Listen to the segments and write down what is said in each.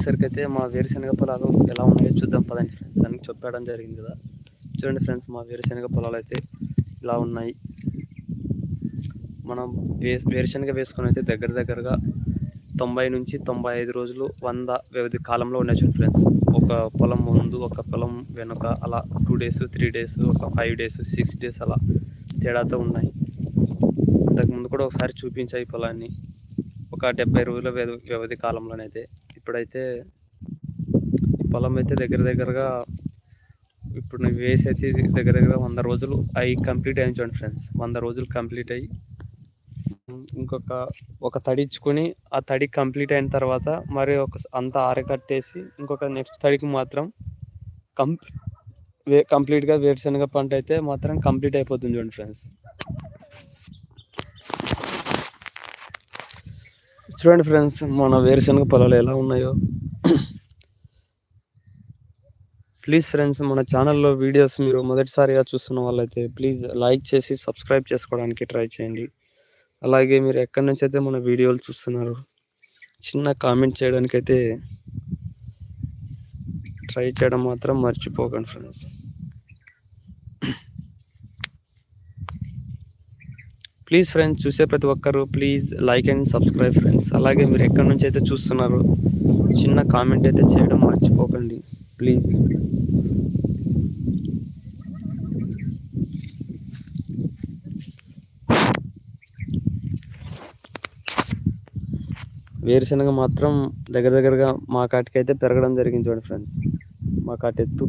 వచ్చేసరికి అయితే మా వేరుశనగ పొలాలు ఎలా ఉన్నాయో చూద్దాం పదండి ఫ్రెండ్స్ అని చెప్పడం జరిగింది కదా. చూడండి ఫ్రెండ్స్ మా వేరుశనగ పొలాలు అయితే ఇలా ఉన్నాయి. మనం వే వేరుశనగ వేసుకొని అయితే దగ్గర దగ్గరగా తొంభై నుంచి తొంభై ఐదు రోజులు వంద వ్యవధి కాలంలో ఉన్నాయి చూడండి ఫ్రెండ్స్ ఒక పొలం ముందు ఒక పొలం వెనుక అలా టూ డేస్ త్రీ డేస్ ఒక ఫైవ్ డేస్ సిక్స్ డేస్ అలా తేడాతో ఉన్నాయి. ఇంతకుముందు కూడా ఒకసారి చూపించాయి పొలాన్ని. ఒక డెబ్బై రోజుల వ్యవధి కాలంలోనైతే. ఇప్పుడైతే పొలం అయితే దగ్గర దగ్గరగా ఇప్పుడు నువ్వు వేసి అయితే దగ్గర దగ్గర వంద రోజులు అవి కంప్లీట్ అయ్యి చూడండి ఫ్రెండ్స్. వంద రోజులు కంప్లీట్ అయ్యి ఇంకొక ఒక తడి ఇచ్చుకొని ఆ తడి కంప్లీట్ అయిన తర్వాత మరి ఒక అంత అంతా ఆరకట్టేసి ఇంకొక నెక్స్ట్ తడికి మాత్రం కంప్ వే కంప్లీట్గా వేరుశనగ పంట అయితే మాత్రం కంప్లీట్ అయిపోతుంది చూడండి ఫ్రెండ్స్. చూడండి ఫ్రెండ్స్ మన వేరుశనగ పొలాలు ఎలా ఉన్నాయో. ప్లీజ్ ఫ్రెండ్స్ మన ఛానల్లో వీడియోస్ మీరు మొదటిసారిగా చూస్తున్న వాళ్ళైతే ప్లీజ్ లైక్ చేసి సబ్స్క్రైబ్ చేసుకోవడానికి ట్రై చేయండి. అలాగే మీరు ఎక్కడి నుంచి అయితే మన వీడియోలు చూస్తున్నారు చిన్న కామెంట్ చేయడానికి అయితే ట్రై చేయడం మాత్రం మర్చిపోకండి ఫ్రెండ్స్ ప్లీజ్ ఫ్రెండ్స్ చూసే ప్రతి ఒక్కరు please like and subscribe friends అలాగే మీరు ఎక్కడి నుంచి అయితే చూస్తున్నారో చిన్న కామెంట్ అయితే చేయడం మర్చిపోకండి. ప్లీజ్ వేరుశనగ మాత్రం దగ్గర దగ్గరగా మా కాటికి అయితే పెరగడం జరిగింది చూడండి ఫ్రెండ్స్ మా కాటి ఎత్తు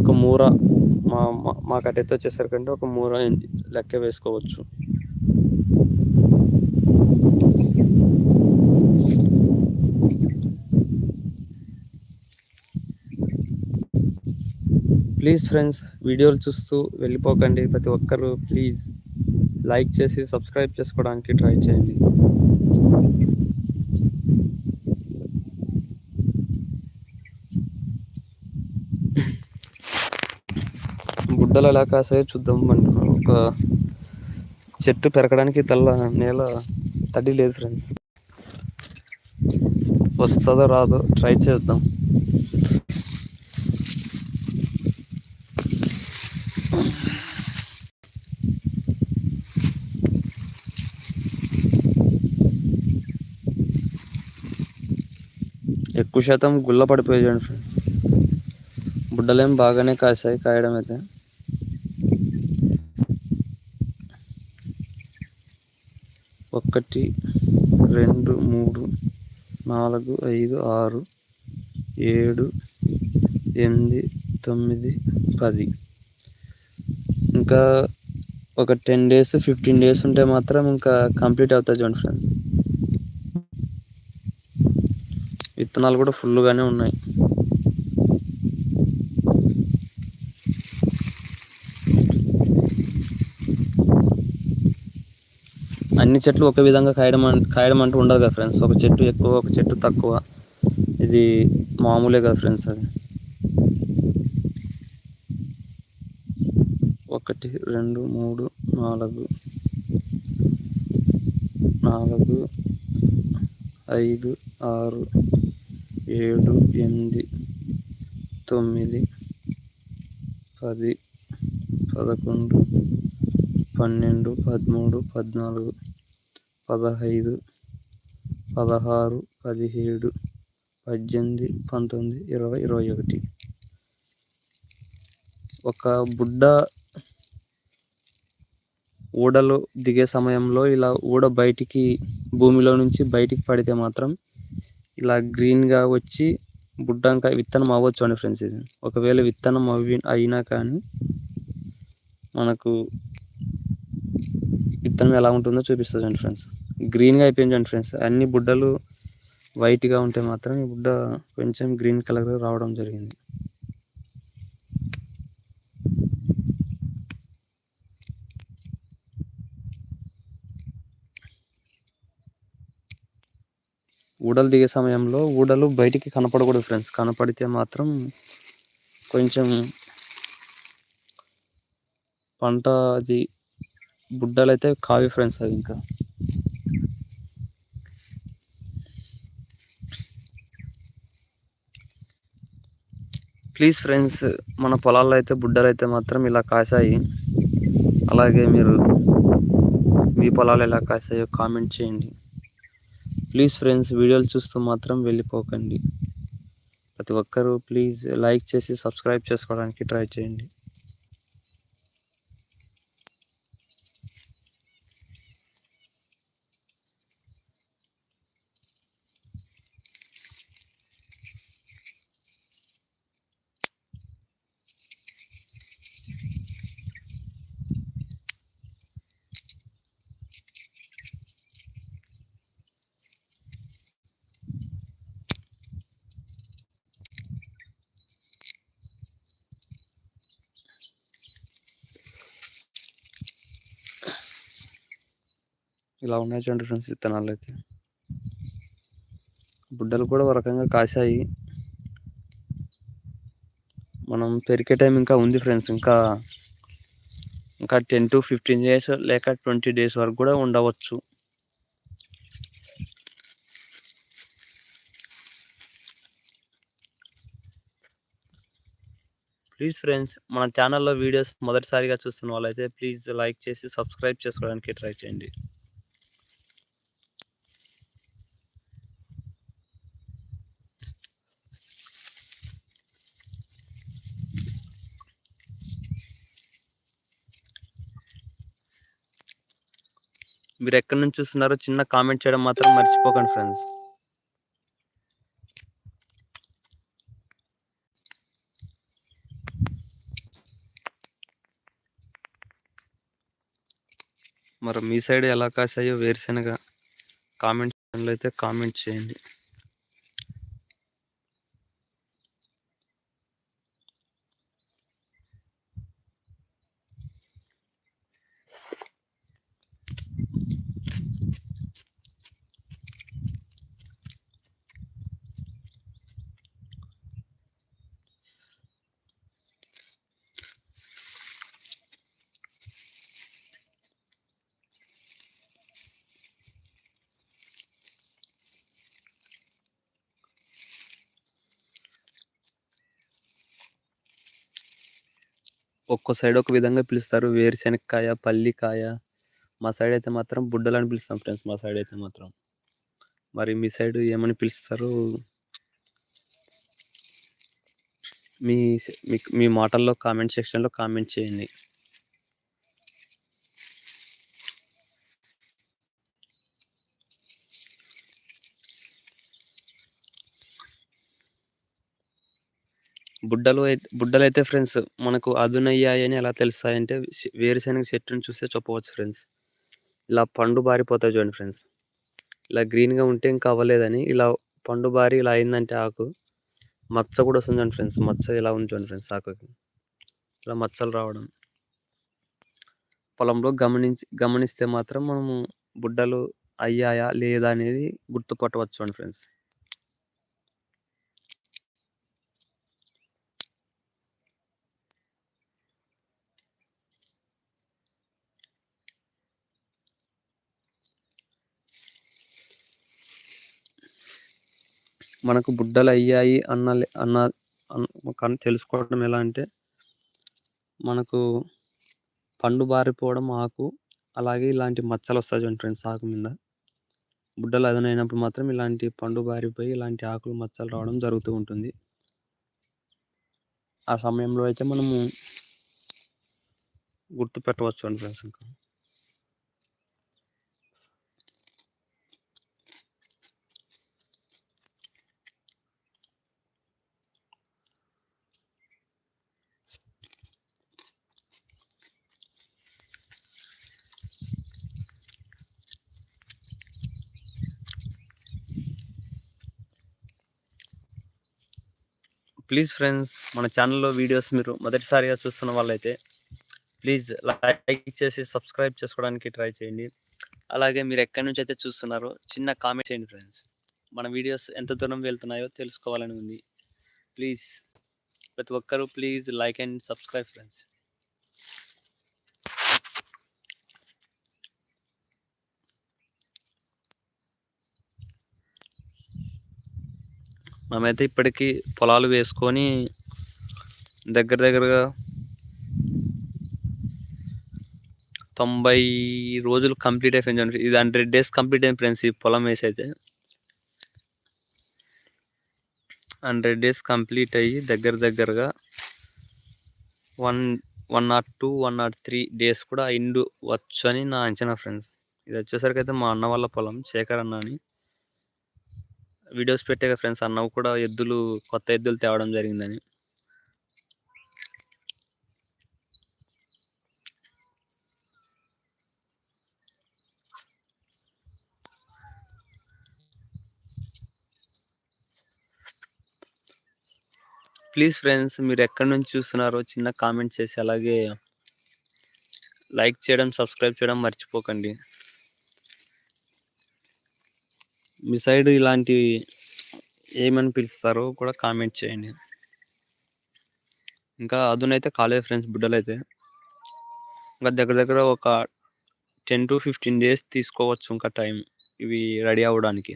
ఒక మూర. మా మా- మా ఎత్తు వచ్చేసరికంటే ఒక మూర లెక్క వేసుకోవచ్చు. ప్లీజ్ ఫ్రెండ్స్ వీడియోలు చూస్తూ వెళ్ళిపోకండి ప్రతి ఒక్కరు. ప్లీజ్ లైక్ చేసి సబ్స్క్రైబ్ చేసుకోవడానికి ట్రై చేయండి. బుడ్డలు ఎలా కాసాయో చూద్దాం మన ఒక చెట్టు పెరగడానికి తెల్ల నేల తడి లేదు ఫ్రెండ్స్ వస్తుందో రాదో ట్రై చేద్దాం. ఎక్కువ శాతం గుల్ల పడిపోయాడు ఫ్రెండ్స్ బుడ్డలేం బాగానే కాసాయి కాయడం అయితే. ఒకటి రెండు మూడు నాలుగు ఐదు ఆరు ఏడు ఎనిమిది తొమ్మిది పది. ఇంకా ఒక టెన్ డేస్ ఫిఫ్టీన్ డేస్ ఉంటే మాత్రం ఇంకా కంప్లీట్ అవుతుంది చూడండి ఫ్రెండ్స్. విత్తనాలు కూడా ఫుల్గానే ఉన్నాయి. అన్ని చెట్లు ఒకే విధంగా కాయడం కాయడం అంటూ ఉండదు కదా ఫ్రెండ్స్ ఒక చెట్టు ఎక్కువ ఒక చెట్టు తక్కువ. ఇది మామూలే కదా ఫ్రెండ్స్ అది. ఒకటి రెండు మూడు నాలుగు నాలుగు ఐదు ఆరు ఏడు ఎనిమిది తొమ్మిది పది పదకొండు పన్నెండు పదమూడు పద్నాలుగు పదహైదు పదహారు పదిహేడు పద్దెనిమిది పంతొమ్మిది ఇరవై ఇరవై ఒకటి. ఒక బుడ్డ ఊడలో దిగే సమయంలో ఇలా ఊడ బయటికి భూమిలో నుంచి బయటికి పడితే మాత్రం ఇలా గ్రీన్గా వచ్చి బుడ్డంక విత్తనం అవ్వచ్చు అండి ఫ్రెండ్స్ ఇది. ఒకవేళ విత్తనం అవి అయినా కానీ మనకు విత్తనం ఎలా ఉంటుందో చూపిస్తుంది అండి ఫ్రెండ్స్. గ్రీన్గా అయిపోయింది అండి ఫ్రెండ్స్ అన్ని బుడ్డలు వైట్గా ఉంటే మాత్రం ఈ బుడ్డ కొంచెం గ్రీన్ కలర్ రావడం జరిగింది. ఊడలు దిగే సమయంలో ఊడలు బయటికి కనపడకూడదు ఫ్రెండ్స్ కనపడితే మాత్రం కొంచెం పంట అది బుడ్డలు అయితే కావి ఫ్రెండ్స్ అవి ఇంకా. ప్లీజ్ ఫ్రెండ్స్ మన పొలాల్లో అయితే బుడ్డలు అయితే మాత్రం ఇలా కాసాయి అలాగే మీరు మీ పొలాలు ఎలా కాసాయో కామెంట్ చేయండి. ప్లీజ్ ఫ్రెండ్స్ వీడియోలు చూస్తూ మాత్రం వెళ్ళిపోకండి. ప్రతి ఒక్కరూ ప్లీజ్ లైక్ చేసి సబ్స్క్రైబ్ చేసుకోవడానికి ట్రై చేయండి. ఇలా ఉన్నాయి చూడండి ఫ్రెండ్స్ విత్తనాలు అయితే. బుడ్డలు కూడా ఒక రకంగా కాసాయి మనం పెరిగే టైం ఇంకా ఉంది ఫ్రెండ్స్. ఇంకా ఇంకా టెన్ టు ఫిఫ్టీన్ డేస్ లేక ట్వంటీ డేస్ వరకు కూడా ఉండవచ్చు. ప్లీజ్ ఫ్రెండ్స్ మన ఛానల్లో వీడియోస్ మొదటిసారిగా చూస్తున్న వాళ్ళైతే ప్లీజ్ లైక్ చేసి సబ్స్క్రైబ్ చేసుకోవడానికి ట్రై చేయండి. మీరు ఎక్కడి నుంచి చూస్తున్నారో చిన్న కామెంట్ చేయడం మాత్రం మర్చిపోకండి ఫ్రెండ్స్. మరి మీ సైడ్ ఎలా కాసాయో వేరుశనగ కామెంట్ అయితే కామెంట్ చేయండి. ఒక్కో సైడ్ ఒక విధంగా పిలుస్తారు. వేరుశెనక్కాయ పల్లికాయ. మా సైడ్ అయితే మాత్రం బుడ్డలు అని పిలుస్తాం ఫ్రెండ్స్. మా సైడ్ అయితే మాత్రం. మరి మీ సైడ్ ఏమని పిలుస్తారు? మీ మీ మాటల్లో కామెంట్ సెక్షన్లో కామెంట్ చేయండి. బుడ్డలు అయితే బుడ్డలు అయితే ఫ్రెండ్స్ మనకు అదునయ్యాయని ఎలా తెలుస్తాయంటే వేరుశనగ చెట్టుని చూస్తే చెప్పవచ్చు ఫ్రెండ్స్. ఇలా పండు బారిపోతాయి చూడండి ఫ్రెండ్స్. ఇలా గ్రీన్గా ఉంటే ఇంకా అవ్వలేదని ఇలా పండు బారి ఇలా అయిందంటే ఆకు మచ్చ కూడా వస్తుంది చూడండి ఫ్రెండ్స్. మచ్చ ఇలా ఉంది చూడండి ఫ్రెండ్స్ ఆకుకి. ఇలా మచ్చలు రావడం. పొలంలో గమనించి గమనిస్తే మాత్రం మనము బుడ్డలు అయ్యాయా లేదా అనేది గుర్తుపట్టవచ్చు అండి ఫ్రెండ్స్. మనకు బుడ్డలు అయ్యాయి అన్న అన్న తెలుసుకోవడం ఎలా అంటే మనకు పండు బారిపోవడం ఆకు అలాగే ఇలాంటి మచ్చలు వస్తాయి చూడండి ఫ్రెండ్స్ ఆకు మీద. బుడ్డలు అదనైనప్పుడు మాత్రం ఇలాంటి పండు బారిపోయి ఇలాంటి ఆకులు మచ్చలు రావడం జరుగుతూ ఉంటుంది. ఆ సమయంలో అయితే మనము గుర్తు పెట్టవచ్చు అండి ఫ్రెండ్స్ ఇంకా. ప్లీజ్ ఫ్రెండ్స్ మన ఛానల్లో వీడియోస్ మీరు మొదటిసారిగా చూస్తున్న వాళ్ళైతే ప్లీజ్ లైక్ చేసి సబ్స్క్రైబ్ చేసుకోవడానికి ట్రై చేయండి. అలాగే మీరు ఎక్కడి నుంచి అయితే చూస్తున్నారో చిన్న కామెంట్ చేయండి ఫ్రెండ్స్ మన వీడియోస్ ఎంత దూరం వెళ్తున్నాయో తెలుసుకోవాలని ఉంది. ప్లీజ్ ప్రతి ఒక్కరూ please like and subscribe friends మేమైతే ఇప్పటికీ పొలాలు వేసుకొని దగ్గర దగ్గరగా తొంభై రోజులు కంప్లీట్ అయిపోయింది చూడండి. ఇది హండ్రెడ్ డేస్ కంప్లీట్ అయింది ఫ్రెండ్స్ ఈ పొలం వేసి అయితే. హండ్రెడ్ డేస్ కంప్లీట్ అయ్యి దగ్గర దగ్గరగా one one not two one not three days కూడా ఇండు వచ్చు అని నా అంచనా ఫ్రెండ్స్. ఇది వచ్చేసరికి అయితే మా అన్న వాళ్ళ పొలం శేఖర్ అన్న అని వీడియోస్ పెట్టాక ఫ్రెండ్స్ అన్నవు కూడా ఎద్దులు కొత్త ఎద్దులు తేవడం జరిగిందని. ప్లీజ్ ఫ్రెండ్స్ మీరు ఎక్కడి నుంచి చూస్తున్నారో చిన్న కామెంట్ చేసి అలాగే లైక్ చేయడం సబ్స్క్రైబ్ చేయడం మర్చిపోకండి. మీ సైడ్ ఇలాంటి ఏమని పిలుస్తారో కూడా కామెంట్ చేయండి. ఇంకా అదునైతే కాలేజ్ ఫ్రెండ్స్ బుడ్డలైతే. ఇంకా దగ్గర దగ్గర ఒక టెన్ టు ఫిఫ్టీన్ డేస్ తీసుకోవచ్చు ఇంకా టైం ఇవి రెడీ అవ్వడానికి.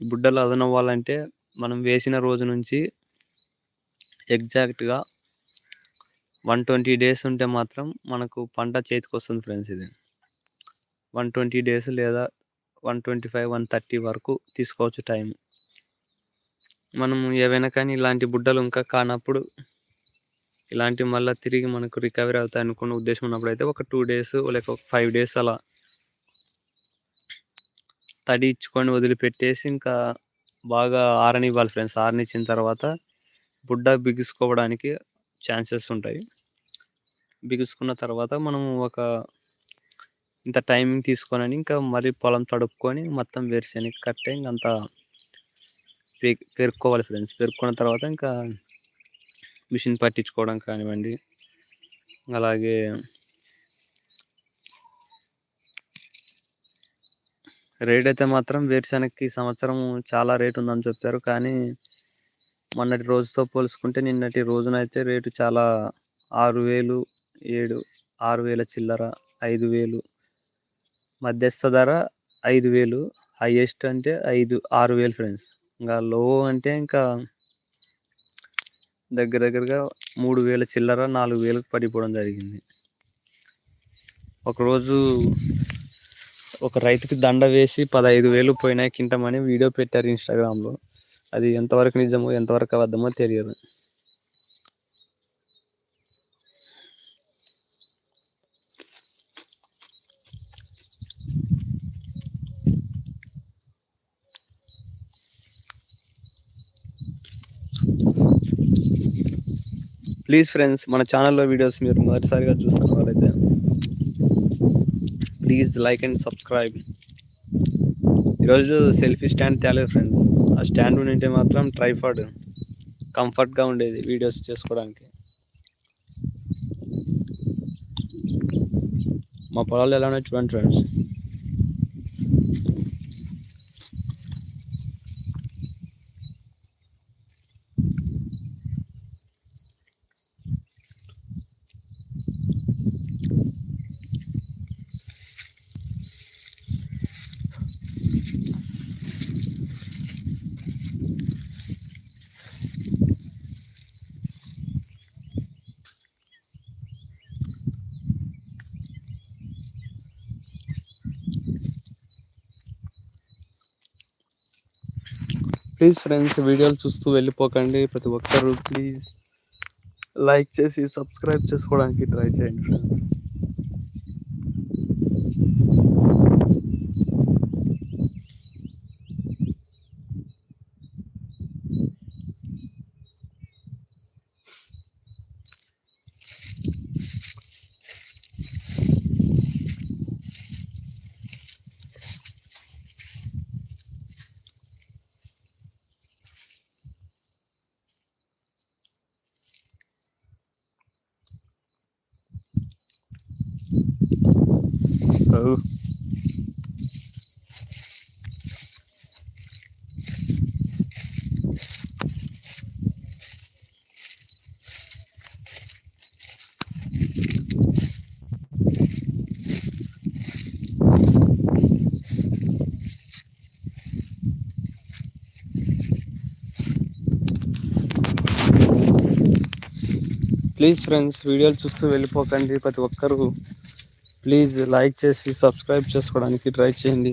బుడ్డలు అదనవ్వాలంటే మనం వేసిన రోజు నుంచి ఎగ్జాక్ట్గా వన్ ట్వంటీ డేస్ ఉంటే మాత్రం మనకు పంట చేతికి వస్తుంది ఫ్రెండ్స్ ఇది. వన్ ట్వంటీ డేస్ లేదా one twenty five one thirty వరకు తీసుకోవచ్చు టైం. మనం ఏవైనా కానీ ఇలాంటి బుడ్డలు ఇంకా కానప్పుడు ఇలాంటి మళ్ళీ తిరిగి మనకు రికవరీ అవుతాయి అనుకున్న ఉద్దేశం ఉన్నప్పుడు అయితే ఒక టూ డేస్ లేక ఒక ఫైవ్ డేస్ అలా తడి ఇచ్చుకొని వదిలిపెట్టేసి ఇంకా బాగా ఆరనివ్వాలి ఫ్రెండ్స్. ఆరనిచ్చిన తర్వాత బుడ్డ బిగుసుకోవడానికి ఛాన్సెస్ ఉంటాయి. బిగుసుకున్న తర్వాత మనం ఒక ఇంత టైమింగ్ తీసుకొని ఇంకా మరీ పొలం తడుపుకొని మొత్తం వేరుశనగ కట్టే ఇంకంతా పే పెరుక్కోవాలి ఫ్రెండ్స్. పెరుక్కున్న తర్వాత ఇంకా మిషన్ పట్టించుకోవడం కానివ్వండి అలాగే రేట్ అయితే మాత్రం వేరుశనగకి సంవత్సరం చాలా రేట్ ఉందని చెప్పారు. కానీ మొన్నటి రోజుతో పోల్చుకుంటే నిన్నటి రోజునైతే రేటు చాలా ఆరు వేలు ఏడు ఆరు వేల చిల్లర ఐదు వేలు. మధ్యస్థ ధర ఐదు వేలు హైయెస్ట్ అంటే ఐదు ఆరు వేలు ఫ్రెండ్స్. ఇంకా లో అంటే ఇంకా దగ్గర దగ్గరగా మూడు వేల చిల్లర నాలుగు వేలకు పడిపోవడం జరిగింది. ఒకరోజు ఒక రైతుకి దండ వేసి పదహైదు వేలు పోయినాయి కింటమని వీడియో పెట్టారు ఇన్స్టాగ్రామ్లో. అది ఎంతవరకు నిజమో ఎంతవరకు అబద్ధమో తెలియదు. ప్లీజ్ ఫ్రెండ్స్ మన ఛానల్లో వీడియోస్ మీరు మొదటిసారిగా చూస్తున్న వాళ్ళైతే ప్లీజ్ లైక్ అండ్ సబ్స్క్రైబ్. ఈరోజు సెల్ఫీ స్టాండ్ తేలేదు ఫ్రెండ్స్. ఆ స్టాండ్ ఉంటే మాత్రం ట్రైఫాడ్ కంఫర్ట్గా ఉండేది వీడియోస్ చేసుకోవడానికి. మా పొలాలు ఎలా ఉన్నాయి చూడండి ఫ్రెండ్స్. ప్లీజ్ ఫ్రెండ్స్ వీడియోలు చూస్తూ వెళ్ళిపోకండి ప్రతి ఒక్కరు. ప్లీజ్ లైక్ చేసి సబ్స్క్రైబ్ చేసుకోవడానికి ట్రై చేయండి ఫ్రెండ్స్ प्लीज़ फ्रेंड्स वीडियो चूस्त वेल्लिपक प्रति ప్లీజ్ లైక్ చేసి సబ్స్క్రైబ్ చేసుకోవడానికి ట్రై చేయండి.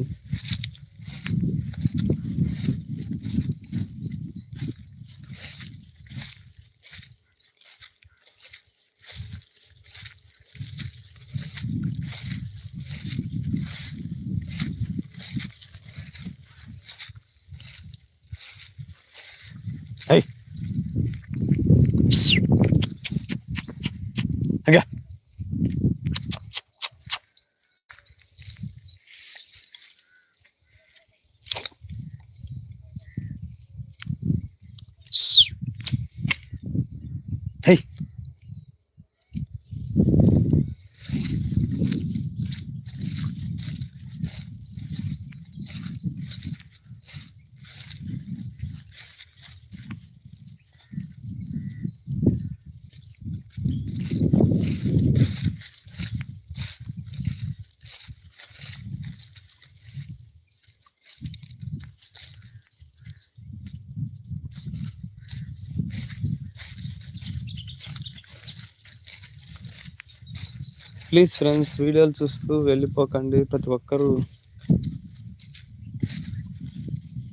ప్లీజ్ ఫ్రెండ్స్ వీడియోలు చూస్తూ వెళ్ళిపోకండి ప్రతి ఒక్కరూ.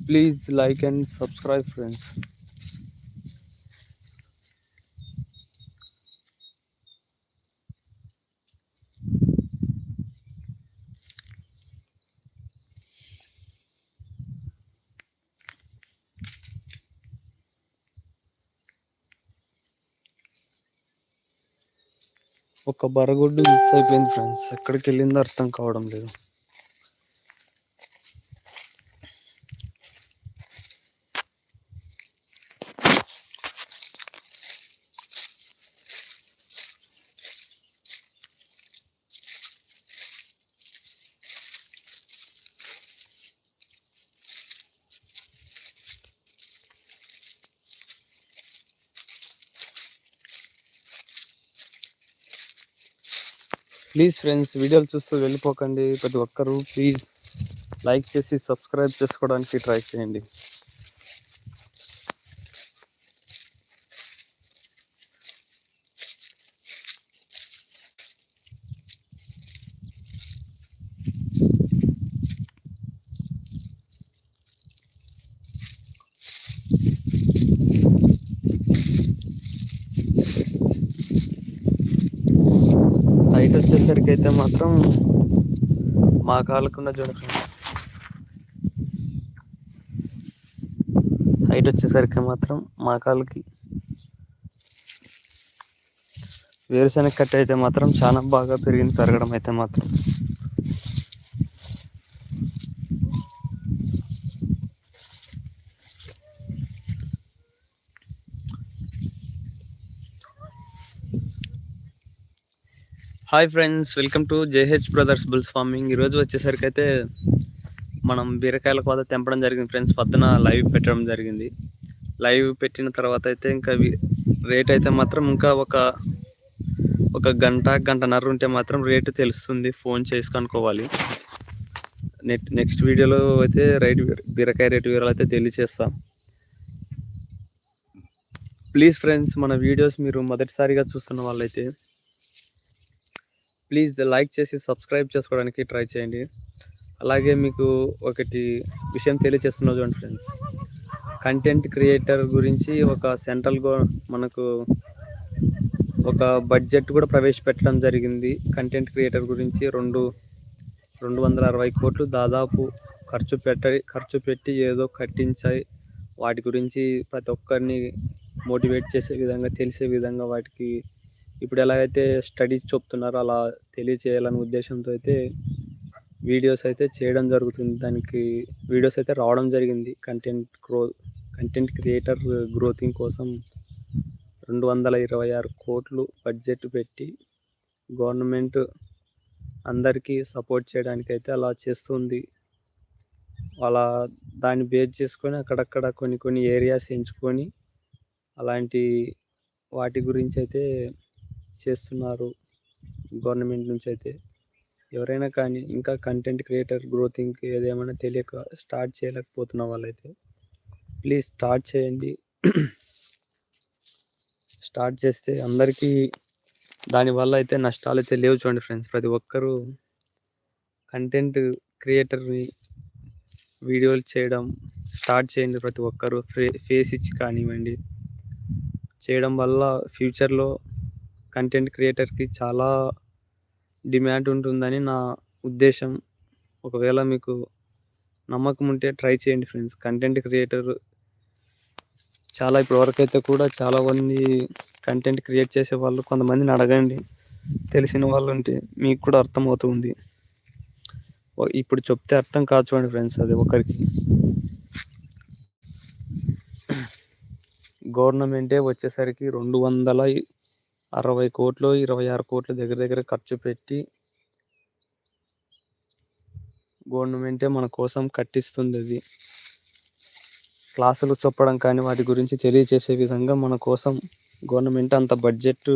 Please like and subscribe friends. ఒక బరగొడ్డు మిస్ అయిపోయింది ఫ్రెండ్స్ ఎక్కడికి వెళ్ళిందో అర్థం కావడం లేదు. ప్లీజ్ ఫ్రెండ్స్ వీడియోలు చూస్తూ వెళ్ళిపోకండి. ప్రతి ఒక్కరూ ప్లీజ్ లైక్ చేసి సబ్స్క్రైబ్ చేసుకోవడానికి ట్రై చేయండి హైట్ వచ్చేసరికి అయితే మాత్రం కాలకుండా చూడండి ఫ్రెండ్స్ హైట్ వచ్చేసరికి మాత్రం మా కాలుకి వేరుశనగ కట్ట అయితే మాత్రం చాలా బాగా పెరిగింది పెరగడం అయితే మాత్రం. Hi friends welcome to JH brothers bulls farming. ఈరోజు వచ్చేసరికి అయితే మనం బీరకాయల కోత తెంపడం జరిగింది ఫ్రెండ్స్ పొద్దున లైవ్ పెట్టడం జరిగింది. లైవ్ పెట్టిన తర్వాత అయితే ఇంకా రేట్ అయితే మాత్రం ఇంకా ఒక ఒక గంట గంటన్నర ఉంటే మాత్రం రేటు తెలుస్తుంది ఫోన్ చేసి కనుక్కోవాలి. నెక్స్ట్ నెక్స్ట్ వీడియోలో అయితే రైట్ బీరకాయ రేటు వివరాలు అయితే తెలియచేస్తాం. ప్లీజ్ ఫ్రెండ్స్ మన వీడియోస్ మీరు మొదటిసారిగా చూస్తున్న వాళ్ళైతే ప్లీజ్ లైక్ చేసి సబ్స్క్రైబ్ చేసుకోవడానికి ట్రై చేయండి. అలాగే మీకు ఒకటి విషయం తెలియచేస్తున్నా చూడండి ఫ్రెండ్స్. కంటెంట్ క్రియేటర్ గురించి ఒక సెంట్రల్ గో మనకు ఒక బడ్జెట్ కూడా ప్రవేశపెట్టడం జరిగింది. కంటెంట్ క్రియేటర్ గురించి రెండు రెండు వందల అరవై కోట్లు దాదాపు ఖర్చు పెట్ట ఖర్చు పెట్టి ఏదో కట్టించాయి. వాటి గురించి ప్రతి ఒక్కరిని మోటివేట్ చేసే విధంగా తెలిసే విధంగా వాటికి ఇప్పుడు ఎలాగైతే స్టడీస్ చెప్తున్నారో అలా తెలియచేయాలనే ఉద్దేశంతో అయితే వీడియోస్ అయితే చేయడం జరుగుతుంది. దానికి వీడియోస్ అయితే రావడం జరిగింది. కంటెంట్ గ్రో కంటెంట్ క్రియేటర్ గ్రోతింగ్ కోసం రెండు వందల ఇరవై ఆరు కోట్లు బడ్జెట్ పెట్టి గవర్నమెంట్ అందరికీ సపోర్ట్ చేయడానికి అయితే అలా చేస్తుంది. అలా దాన్ని బేస్ చేసుకొని అక్కడక్కడ కొన్ని కొన్ని ఏరియాస్ ఎంచుకొని అలాంటి వాటి గురించి అయితే చేస్తున్నారు గవర్నమెంట్ నుంచి అయితే. ఎవరైనా కానీ ఇంకా కంటెంట్ క్రియేటర్ గ్రోతింగ్ ఏదేమైనా తెలియక స్టార్ట్ చేయలేకపోతున్న వాళ్ళైతే ప్లీజ్ స్టార్ట్ చేయండి. స్టార్ట్ చేస్తే అందరికీ దానివల్ల అయితే నష్టాలు అయితే లేవు చూడండి ఫ్రెండ్స్ ప్రతి ఒక్కరూ కంటెంట్ క్రియేటర్ని వీడియోలు చేయడం స్టార్ట్ చేయండి ప్రతి ఒక్కరూ. ఫే ఫేస్ ఇచ్చి కానివ్వండి. చేయడం వల్ల ఫ్యూచర్లో కంటెంట్ క్రియేటర్కి చాలా డిమాండ్ ఉంటుందని నా ఉద్దేశం. ఒకవేళ మీకు నమ్మకం ఉంటే ట్రై చేయండి ఫ్రెండ్స్ కంటెంట్ క్రియేటర్ చాలా ఇప్పటివరకు అయితే కూడా చాలా మంది కంటెంట్ క్రియేట్ చేసే వాళ్ళు కొంతమందిని అడగండి. తెలిసిన వాళ్ళు ఉంటే మీకు కూడా అర్థమవుతుంది. ఇప్పుడు చెప్తే అర్థం కాదు చూడండి ఫ్రెండ్స్ అది ఒకరికి. గవర్నమెంటే వచ్చేసరికి రెండు వందల అరవై కోట్లు ఇరవై ఆరు కోట్ల దగ్గర దగ్గర ఖర్చు పెట్టి గవర్నమెంటే మన కోసం కట్టిస్తుంది అది. క్లాసులు చెప్పడం కానీ వాటి గురించి తెలియచేసే విధంగా మన కోసం గవర్నమెంట్ అంత బడ్జెట్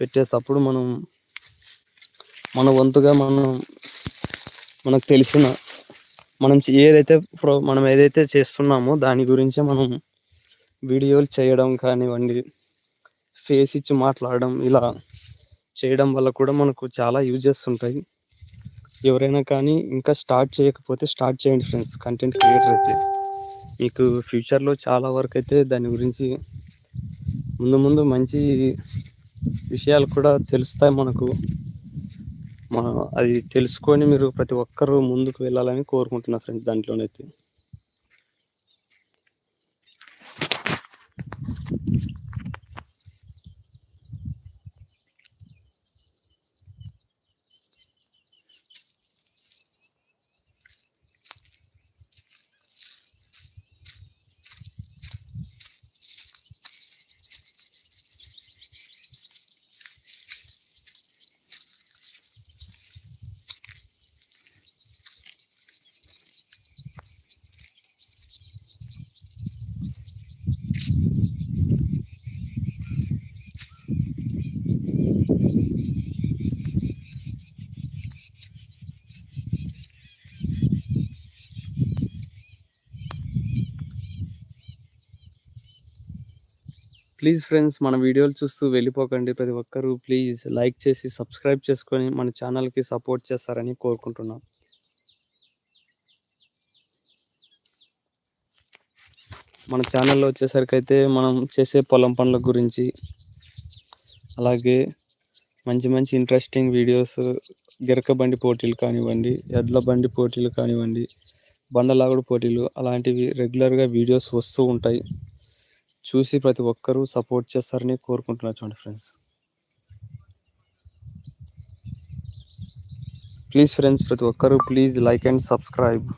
పెట్టేటప్పుడు మనం మన వంతుగా మనం మనకు తెలిసిన మనం ఏదైతే మనం ఏదైతే చేస్తున్నామో దాని గురించే మనం వీడియోలు చేయడం కానివ్వండి ఫేస్ ఇచ్చి మాట్లాడడం ఇలా చేయడం వల్ల కూడా మనకు చాలా యూజెస్ ఉంటాయి. ఎవరైనా కానీ ఇంకా స్టార్ట్ చేయకపోతే స్టార్ట్ చేయండి ఫ్రెండ్స్ కంటెంట్ క్రియేటర్ అయితే. మీకు ఫ్యూచర్లో చాలా వరకు అయితే దాని గురించి ముందు ముందు మంచి విషయాలు కూడా తెలుస్తాయి మనకు. మన అది తెలుసుకొని మీరు ప్రతి ఒక్కరూ ముందుకు వెళ్ళాలని కోరుకుంటున్నా ఫ్రెండ్స్ దాంట్లోనైతే. ప్లీజ్ ఫ్రెండ్స్ మన వీడియోలు చూస్తూ వెళ్ళిపోకండి ప్రతి ఒక్కరూ ప్లీజ్ లైక్ చేసి సబ్స్క్రైబ్ చేసుకొని మన ఛానల్కి సపోర్ట్ చేస్తారని కోరుకుంటున్నాం. మన ఛానల్లో వచ్చేసరికి అయితే మనం చేసే పొలం పనుల గురించి అలాగే మంచి మంచి ఇంట్రెస్టింగ్ వీడియోస్ గిరక బండి పోటీలు కానివ్వండి ఎడ్ల బండి పోటీలు కానివ్వండి బండలాగుడు పోటీలు అలాంటివి రెగ్యులర్గా వీడియోస్ వస్తూ ఉంటాయి. చూసి ప్రతి ఒక్కరూ సపోర్ట్ చేస్తారని కోరుకుంటున్నా చూడండి ఫ్రెండ్స్. ప్లీజ్ ఫ్రెండ్స్ ప్రతి ఒక్కరూ ప్లీజ్ లైక్ అండ్ సబ్స్క్రైబ్.